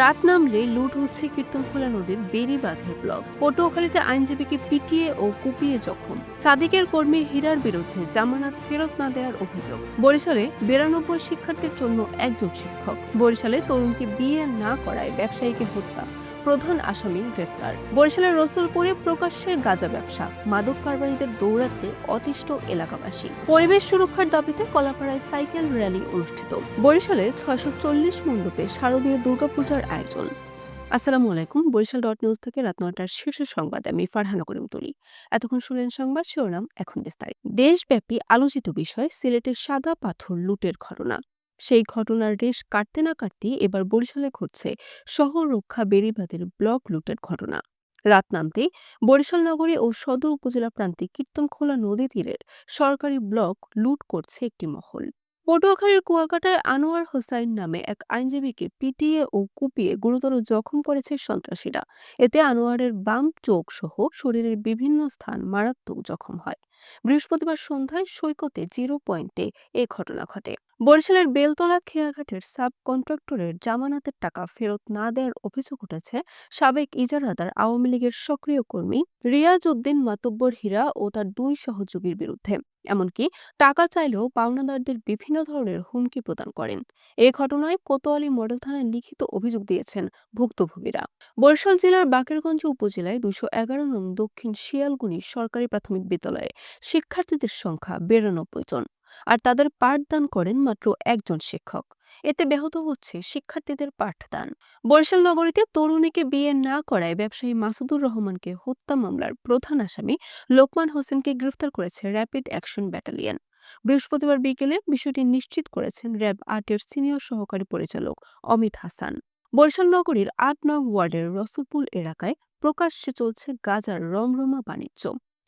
রাত নামলে লুট হচ্ছে কীর্তনখোলা নদীর বেড়িবাঁধের ব্লক। পটুয়াখালীতে আইনজীবীকে পিটিয়ে ও কুপিয়ে জখম। সাদিকের কর্মী হীরার বিরুদ্ধে জামানত ফেরত না দেওয়ার অভিযোগ। বরিশালে বিরানব্বই শিক্ষার্থীর জন্য একজন শিক্ষক। বরিশালে তরুণকে বিয়ে না করায় ব্যবসায়ীকে হত্যা। প্রধান আসামি গ্রেফতার। বরিশালের রসুলপুরে প্রকাশ্যে গাঁজা ব্যবসা। মাদক কারবারিদের দৌড়াতে অতিষ্ঠ এলাকাবাসী। পরিবেশ সুরক্ষার দাবিতে কলাপাড়ায় সাইকেল র্যালি অনুষ্ঠিত। বরিশালে ছয়শো চল্লিশ মণ্ডপে শারদীয় দুর্গাপূজার আয়োজন। আসসালামু আলাইকুম, বরিশাল ডট নিউজ থেকে রাত নয়টার শীর্ষ সংবাদ আমি ফারহানা করিম তুলি এতক্ষণ শুনলেন সংবাদ শিরোনাম, এখন বিস্তারিত। দেশব্যাপী আলোচিত বিষয়, সিলেটের সাদা পাথর লুটের ঘটনা। সেই ঘটনার রেশ কাটতে না কাটতেই এবার বরিশালে ঘটছে শহর রক্ষা বেড়িবাদের ব্লক লুটের ঘটনা। রাত নামতেই বরিশাল নগরী ও সদর উপজেলা প্রান্তে কীর্তনখোলা নদী তীরের সরকারি ব্লক লুট করছে একটি মহল। পটুয়াখালীর কুয়াকাটায় আনোয়ার হোসাইন নামে এক আইনজীবীকে পিটিয়ে ও কুপিয়ে গুরুতর জখম করেছে সন্ত্রাসীরা। এতে আনোয়ারের বাম চোখ সহ শরীরের বিভিন্ন স্থান মারাত্মক জখম হয়। বৃহস্পতিবার সন্ধ্যায় সৈকতে জিরো পয়েন্টে এ ঘটনা ঘটে। বরিশালের বেলতলা খেয়াঘাটের সাব কন্ট্রাক্টরের জামানতের টাকা ফেরত না দেওয়ার অভিযোগ উঠেছে সাবেক ইজারাদার আওয়ামী লীগের সক্রিয় কর্মী রিয়াজ উদ্দিন মাতব্বর হীরা ও তার দুই সহযোগীর বিরুদ্ধে। এমনকি টাকা চাইলেও পাওনাদারদের বিভিন্ন ধরনের হুমকি প্রদান করেন। এ ঘটনায় কোতোয়ালি মডেল থানায় লিখিত অভিযোগ দিয়েছেন ভুক্তভোগীরা। বরিশাল জেলার বাকেরগঞ্জ উপজেলায় দুশো এগারো নং দক্ষিণ শিয়ালগুনি সরকারি প্রাথমিক বিদ্যালয়ে শিক্ষার্থীদের সংখ্যা বিরানব্বই জন, আর তাদের পাঠদান করেন মাত্র একজন শিক্ষক। এতে ব্যাহত হচ্ছে শিক্ষার্থীদের পাঠদান। বরিশাল নগরীতে তরুণীকে বিয়ে না করায় ব্যবসায়ী মাসুদুর রহমানকে হত্যা মামলার প্রধান আসামি লোকমান হোসেনকে গ্রেফতার করেছে র্যাপিড অ্যাকশন ব্যাটালিয়ন। বৃহস্পতিবার বিকেলে বিষয়টি নিশ্চিত করেছেন র্যাব আটের সিনিয়র সহকারী পরিচালক অমিত হাসান। বরিশাল নগরীর আট নং ওয়ার্ডের রসুলপুল এলাকায় প্রকাশ্যে চলছে গাজার রমরমা বাণিজ্য।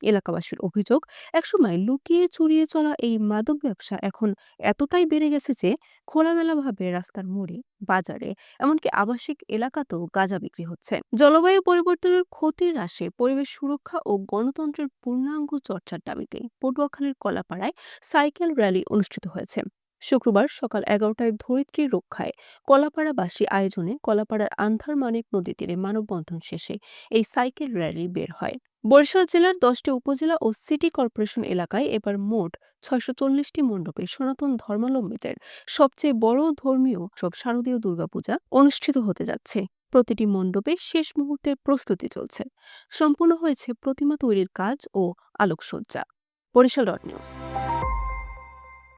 এলাকাবাসীর অভিযোগ, একসময় লুকিয়ে চুরিয়ে চলা এই মাদক ব্যবসা এখন এতটাই বেড়ে গেছে যে, খোলামেলাভাবে রাস্তার মোড়ে, বাজারে, এমনকি আবাসিক এলাকাতেও গাঁজা বিক্রি হচ্ছে। জলবায়ু পরিবর্তনের ক্ষতি হ্রাসে পরিবেশ সুরক্ষা ও গণতন্ত্রের পূর্ণাঙ্গ চর্চার দাবিতে পটুয়াখালীর কলাপাড়ায় সাইকেল র্যালি অনুষ্ঠিত হয়েছে। শুক্রবার সকাল এগারোটায় ধরিত্রী রক্ষায় কলাপাড়াবাসী আয়োজনে কলাপাড়ার আন্ধার মানিক নদী তীরে মানববন্ধন শেষে এই সাইকেল র্যালি বের হয়। বরিশাল জেলার দশটি উপজেলা ও সিটি কর্পোরেশন এলাকায় এবার মোট ছয়শো চল্লিশটি মণ্ডপে সনাতন ধর্মাবলম্বীদের সবচেয়ে বড় ধর্মীয় সব শারদীয় দুর্গাপূজা অনুষ্ঠিত হতে যাচ্ছে। প্রতিটি মণ্ডপে শেষ মুহূর্তের প্রস্তুতি চলছে। সম্পূর্ণ হয়েছে প্রতিমা তৈরির কাজ ও আলোকসজ্জা। Barishal dot news.